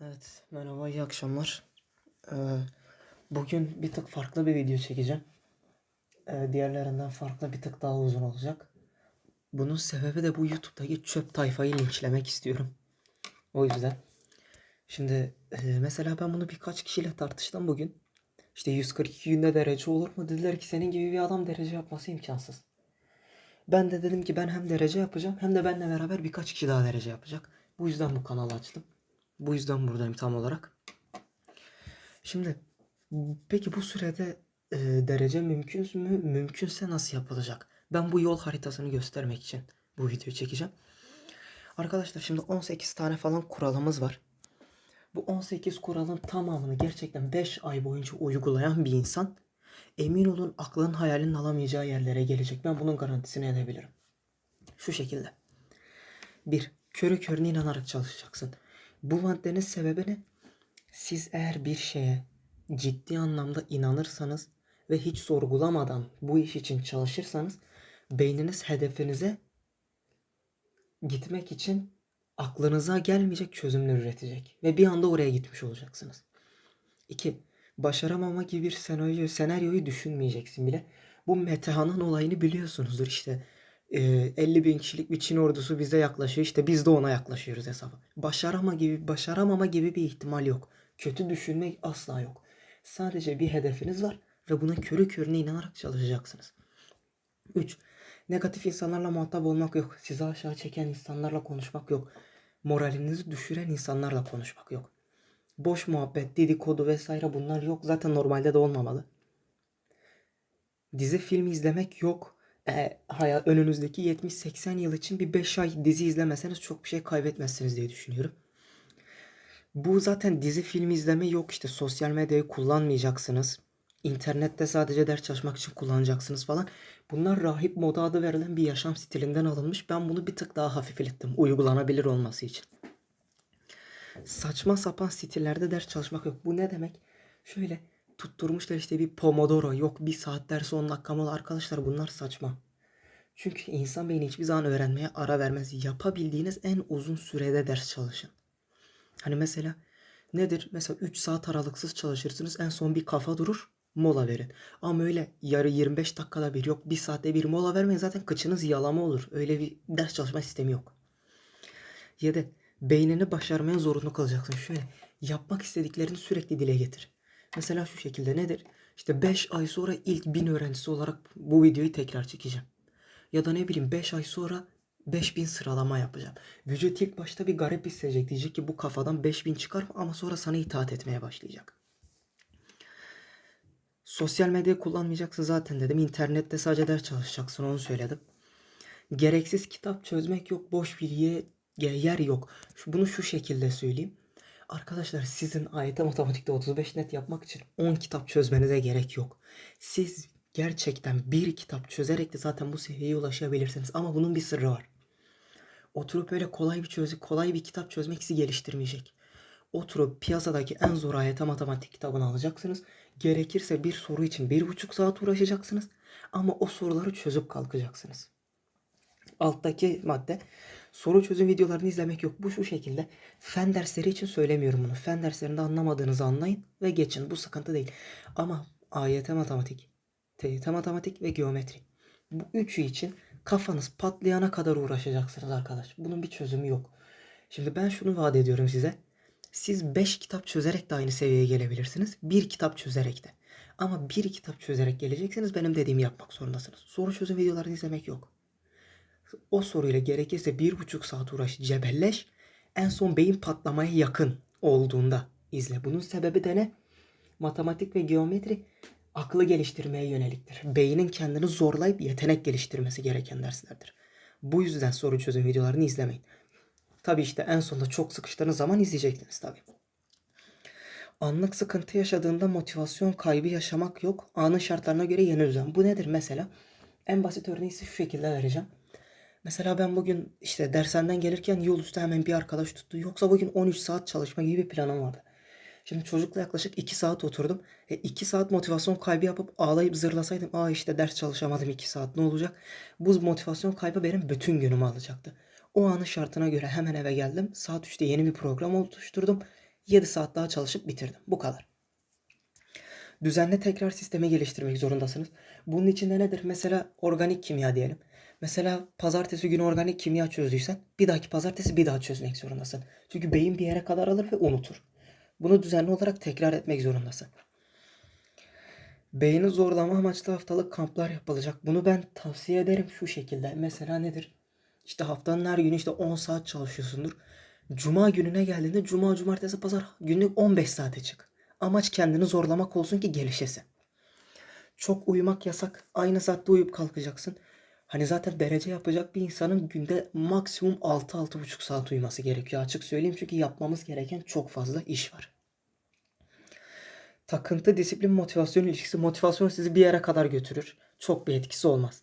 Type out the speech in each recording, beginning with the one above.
Evet, merhaba, iyi akşamlar. Ee, bugün bir tık farklı bir video çekeceğim. Ee, diğerlerinden farklı bir tık daha uzun olacak. Bunun sebebi de bu YouTube'daki çöp tayfayı linçlemek istiyorum. O yüzden. Şimdi e, mesela ben bunu birkaç kişiyle tartıştım bugün. İşte 142 günde derece olur mu? Dediler ki senin gibi bir adam derece yapması imkansız. Ben de dedim ki ben hem derece yapacağım hem de benimle beraber birkaç kişi daha derece yapacak. Bu yüzden bu kanalı açtım. Bu yüzden buradayım tam olarak. Şimdi peki bu sürede e, derece mümkün mü? Mümkünse nasıl yapılacak? Ben bu yol haritasını göstermek için bu videoyu çekeceğim. Arkadaşlar şimdi 18 tane falan kuralımız var. Bu 18 kuralın tamamını gerçekten 5 ay boyunca uygulayan bir insan emin olun aklın hayalinin alamayacağı yerlere gelecek. Ben bunun garantisini edebilirim. Şu şekilde. 1. Körü körüne inanarak çalışacaksın. Bu maddenin sebebi ne? Siz eğer bir şeye ciddi anlamda inanırsanız ve hiç sorgulamadan bu iş için çalışırsanız beyniniz hedefinize gitmek için aklınıza gelmeyecek çözümler üretecek ve bir anda oraya gitmiş olacaksınız. 2. Başaramama gibi bir senaryo, senaryoyu düşünmeyeceksin bile. Bu Metehan'ın olayını biliyorsunuzdur işte. Ee, 50 bin kişilik bir Çin ordusu bize yaklaşıyor. İşte biz de ona yaklaşıyoruz hesabı. Başarama gibi, başaramama gibi bir ihtimal yok. Kötü düşünmek asla yok. Sadece bir hedefiniz var ve buna körü körüne inanarak çalışacaksınız. 3. Negatif insanlarla muhatap olmak yok. Sizi aşağı çeken insanlarla konuşmak yok. Moralinizi düşüren insanlarla konuşmak yok. Boş muhabbet, dedikodu vesaire bunlar yok. Zaten normalde de olmamalı. Dizi film izlemek yok. E, hayal, önünüzdeki 70-80 yıl için bir 5 ay dizi izlemeseniz çok bir şey kaybetmezsiniz diye düşünüyorum. Bu zaten dizi film izleme yok işte sosyal medyayı kullanmayacaksınız. İnternette sadece ders çalışmak için kullanacaksınız falan. Bunlar rahip moda adı verilen bir yaşam stilinden alınmış. Ben bunu bir tık daha hafiflettim uygulanabilir olması için. Saçma sapan stillerde ders çalışmak yok. Bu ne demek? Şöyle tutturmuşlar işte bir pomodoro yok bir saat ders 10 dakika mola arkadaşlar bunlar saçma. Çünkü insan beyni hiçbir zaman öğrenmeye ara vermez. Yapabildiğiniz en uzun sürede ders çalışın. Hani mesela nedir? Mesela 3 saat aralıksız çalışırsınız. En son bir kafa durur. Mola verin. Ama öyle yarı 25 dakikada bir yok. Bir saatte bir mola vermeyin. Zaten kıçınız yalama olur. Öyle bir ders çalışma sistemi yok. 7. Beynini başarmaya zorunlu kalacaksın. Şöyle yapmak istediklerini sürekli dile getir. Mesela şu şekilde nedir? İşte 5 ay sonra ilk 1000 öğrencisi olarak bu videoyu tekrar çekeceğim. Ya da ne bileyim 5 ay sonra 5000 sıralama yapacağım. Vücut ilk başta bir garip hissedecek. Diyecek ki bu kafadan 5000 çıkar mı? ama sonra sana itaat etmeye başlayacak. Sosyal medya kullanmayacaksın zaten dedim. İnternette sadece ders çalışacaksın onu söyledim. Gereksiz kitap çözmek yok. Boş bilgiye yer yok. Bunu şu şekilde söyleyeyim. Arkadaşlar sizin AYT matematikte 35 net yapmak için 10 kitap çözmenize gerek yok. Siz gerçekten bir kitap çözerek de zaten bu seviyeye ulaşabilirsiniz. Ama bunun bir sırrı var. Oturup öyle kolay bir çözü, kolay bir kitap çözmek sizi geliştirmeyecek. Oturup piyasadaki en zor AYT matematik kitabını alacaksınız. Gerekirse bir soru için bir buçuk saat uğraşacaksınız. Ama o soruları çözüp kalkacaksınız. Alttaki madde soru çözüm videolarını izlemek yok. Bu şu şekilde. Fen dersleri için söylemiyorum bunu. Fen derslerinde anlamadığınızı anlayın ve geçin. Bu sıkıntı değil. Ama AYT matematik, TYT matematik ve geometri. Bu üçü için kafanız patlayana kadar uğraşacaksınız arkadaş. Bunun bir çözümü yok. Şimdi ben şunu vaat ediyorum size. Siz 5 kitap çözerek de aynı seviyeye gelebilirsiniz. Bir kitap çözerek de. Ama bir kitap çözerek geleceksiniz benim dediğimi yapmak zorundasınız. Soru çözüm videolarını izlemek yok. O soruyla gerekirse bir buçuk saat uğraş cebelleş. En son beyin patlamaya yakın olduğunda izle. Bunun sebebi de ne? Matematik ve geometri aklı geliştirmeye yöneliktir. Beynin kendini zorlayıp yetenek geliştirmesi gereken derslerdir. Bu yüzden soru çözüm videolarını izlemeyin. Tabi işte en sonunda çok sıkıştığınız zaman izleyeceksiniz tabi. Anlık sıkıntı yaşadığında motivasyon kaybı yaşamak yok. Anın şartlarına göre yeni düzen. Bu nedir mesela? En basit örneği size şu şekilde vereceğim. Mesela ben bugün işte dershaneden gelirken yol üstü hemen bir arkadaş tuttu. Yoksa bugün 13 saat çalışma gibi bir planım vardı. Şimdi çocukla yaklaşık 2 saat oturdum. E 2 saat motivasyon kaybı yapıp ağlayıp zırlasaydım. Aa işte ders çalışamadım 2 saat ne olacak? Bu motivasyon kaybı benim bütün günümü alacaktı. O anın şartına göre hemen eve geldim. Saat 3'te yeni bir program oluşturdum. 7 saat daha çalışıp bitirdim. Bu kadar. Düzenli tekrar sistemi geliştirmek zorundasınız. Bunun içinde nedir? Mesela organik kimya diyelim. Mesela pazartesi günü organik kimya çözdüysen bir dahaki pazartesi bir daha çözmek zorundasın. Çünkü beyin bir yere kadar alır ve unutur. Bunu düzenli olarak tekrar etmek zorundasın. Beyni zorlama amaçlı haftalık kamplar yapılacak. Bunu ben tavsiye ederim şu şekilde. Mesela nedir? İşte haftanın her günü işte 10 saat çalışıyorsundur. Cuma gününe geldiğinde cuma, cumartesi, pazar günlük 15 saate çık. Amaç kendini zorlamak olsun ki gelişesin. Çok uyumak yasak. Aynı saatte uyuyup kalkacaksın. Hani zaten derece yapacak bir insanın günde maksimum 6-6,5 saat uyuması gerekiyor. Açık söyleyeyim çünkü yapmamız gereken çok fazla iş var. Takıntı, disiplin, motivasyon ilişkisi. Motivasyon sizi bir yere kadar götürür. Çok bir etkisi olmaz.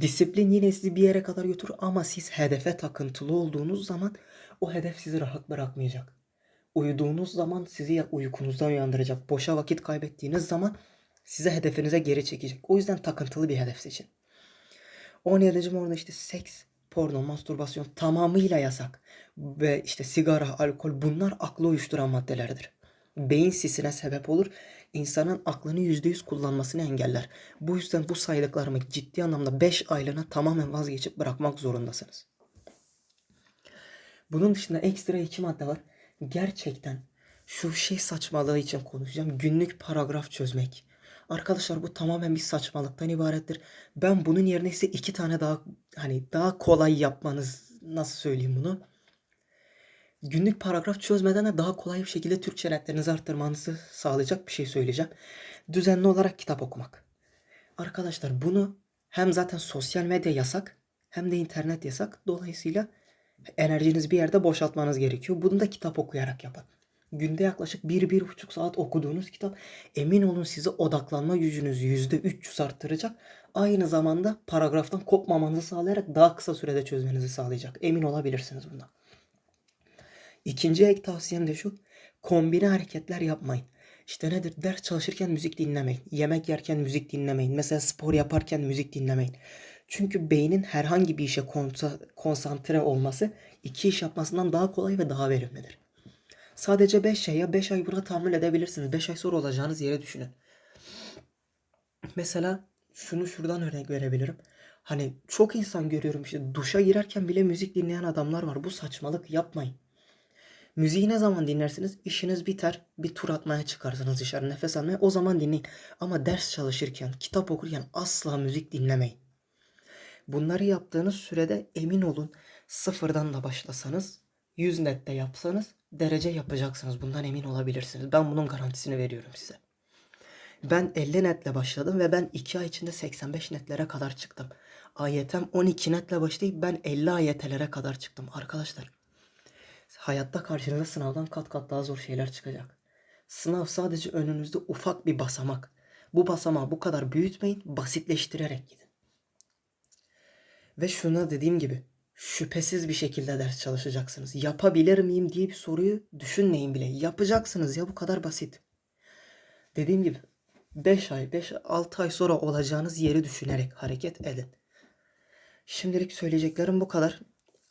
Disiplin yine sizi bir yere kadar götürür ama siz hedefe takıntılı olduğunuz zaman o hedef sizi rahat bırakmayacak. Uyuduğunuz zaman sizi uykunuzdan uyandıracak. Boşa vakit kaybettiğiniz zaman size hedefinize geri çekecek. O yüzden takıntılı bir hedef seçin. 17. orada işte seks, porno, mastürbasyon tamamıyla yasak. Ve işte sigara, alkol bunlar aklı uyuşturan maddelerdir. Beyin sisine sebep olur. İnsanın aklını %100 kullanmasını engeller. Bu yüzden bu saydıklarımı ciddi anlamda 5 aylığına tamamen vazgeçip bırakmak zorundasınız. Bunun dışında ekstra iki madde var. Gerçekten şu şey saçmalığı için konuşacağım. Günlük paragraf çözmek. Arkadaşlar bu tamamen bir saçmalıktan ibarettir. Ben bunun yerine size iki tane daha hani daha kolay yapmanız nasıl söyleyeyim bunu? Günlük paragraf çözmeden de daha kolay bir şekilde Türkçe netlerinizi arttırmanızı sağlayacak bir şey söyleyeceğim. Düzenli olarak kitap okumak. Arkadaşlar bunu hem zaten sosyal medya yasak hem de internet yasak. Dolayısıyla enerjinizi bir yerde boşaltmanız gerekiyor. Bunu da kitap okuyarak yapın. Günde yaklaşık 1-1,5 saat okuduğunuz kitap emin olun size odaklanma gücünüzü %300 arttıracak. Aynı zamanda paragraftan kopmamanızı sağlayarak daha kısa sürede çözmenizi sağlayacak. Emin olabilirsiniz bundan. İkinci ek tavsiyem de şu. Kombine hareketler yapmayın. İşte nedir? Ders çalışırken müzik dinlemeyin. Yemek yerken müzik dinlemeyin. Mesela spor yaparken müzik dinlemeyin. Çünkü beynin herhangi bir işe konsantre olması iki iş yapmasından daha kolay ve daha verimlidir. Sadece 5 şey ya 5 ay buna tahammül edebilirsiniz. 5 ay sonra olacağınız yere düşünün. Mesela şunu şuradan örnek verebilirim. Hani çok insan görüyorum işte duşa girerken bile müzik dinleyen adamlar var. Bu saçmalık yapmayın. Müziği ne zaman dinlersiniz? İşiniz biter, bir tur atmaya çıkarsınız dışarı nefes almaya. O zaman dinleyin. Ama ders çalışırken, kitap okurken asla müzik dinlemeyin. Bunları yaptığınız sürede emin olun sıfırdan da başlasanız, 100 nette yapsanız derece yapacaksınız. Bundan emin olabilirsiniz. Ben bunun garantisini veriyorum size. Ben 50 netle başladım ve ben 2 ay içinde 85 netlere kadar çıktım. Ayetem 12 netle başlayıp ben 50 ayetelere kadar çıktım. Arkadaşlar hayatta karşınıza sınavdan kat kat daha zor şeyler çıkacak. Sınav sadece önünüzde ufak bir basamak. Bu basamağı bu kadar büyütmeyin, basitleştirerek gidin. Ve şuna dediğim gibi şüphesiz bir şekilde ders çalışacaksınız. Yapabilir miyim diye bir soruyu düşünmeyin bile. Yapacaksınız ya bu kadar basit. Dediğim gibi 5 ay, 5-6 ay sonra olacağınız yeri düşünerek hareket edin. Şimdilik söyleyeceklerim bu kadar.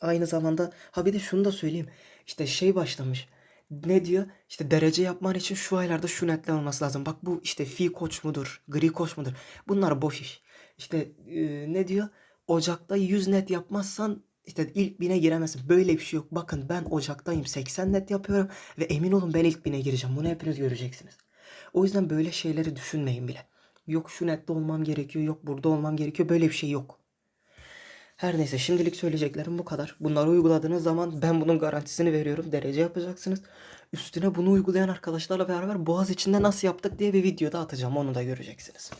Aynı zamanda ha bir de şunu da söyleyeyim. İşte şey başlamış. Ne diyor? İşte derece yapman için şu aylarda şu netler olması lazım. Bak bu işte fi koç mudur, gri koç mudur? Bunlar boş iş. İşte e, ne diyor? Ocakta 100 net yapmazsan işte ilk bine giremezsin. Böyle bir şey yok. Bakın ben Ocak'tayım 80 net yapıyorum ve emin olun ben ilk bine gireceğim. Bunu hepiniz göreceksiniz. O yüzden böyle şeyleri düşünmeyin bile. Yok şu nette olmam gerekiyor, yok burada olmam gerekiyor. Böyle bir şey yok. Her neyse şimdilik söyleyeceklerim bu kadar. Bunları uyguladığınız zaman ben bunun garantisini veriyorum. Derece yapacaksınız. Üstüne bunu uygulayan arkadaşlarla beraber Boğaz içinde nasıl yaptık diye bir videoda atacağım. Onu da göreceksiniz.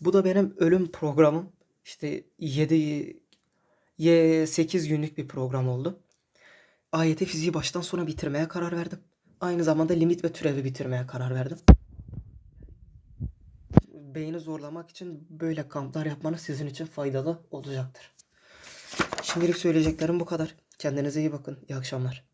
Bu da benim ölüm programım. İşte 7 8 günlük bir program oldu. AYT fiziği baştan sona bitirmeye karar verdim. Aynı zamanda limit ve türevi bitirmeye karar verdim. Beyni zorlamak için böyle kamplar yapmanız sizin için faydalı olacaktır. Şimdilik söyleyeceklerim bu kadar. Kendinize iyi bakın. İyi akşamlar.